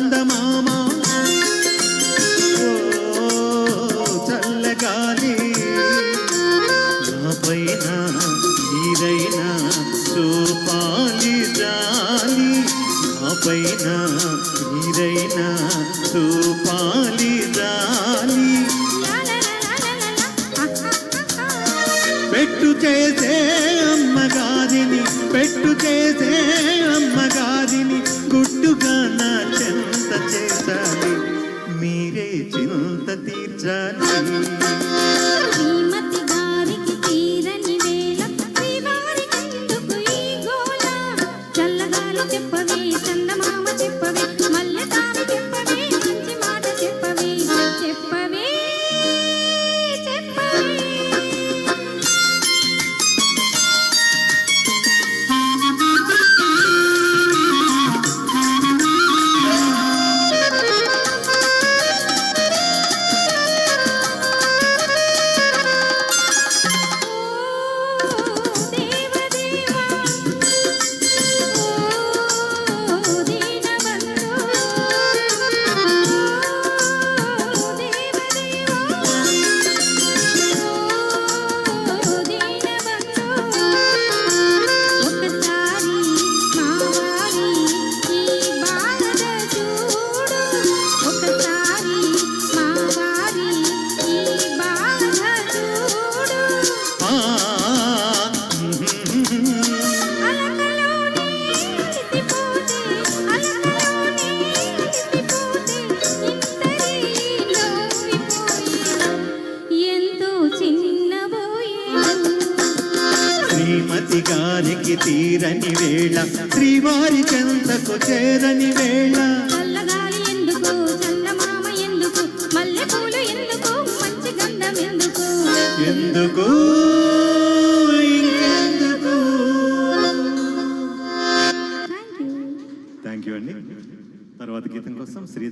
చందమామ. ఓ చల్లగాలి నా పైన నీరైనా చూపాలి జాలి. నా పైన నీరైనా చూపాలి జాలి. పెట్టు చేసే పెట్టు చేసే అమ్మగారిని గుడ్డుగా నా చెంత చేశాలి మీరే చింత తీర్చాలి. శ్రీమతి గారికి తీరని వేళ శ్రీవారి చెంతకు చేరని వేళ. ఎందుకు ఇంకెందుకు? థ్యాంక్ యూ అండి. తర్వాత గీతం కోసం శ్రీ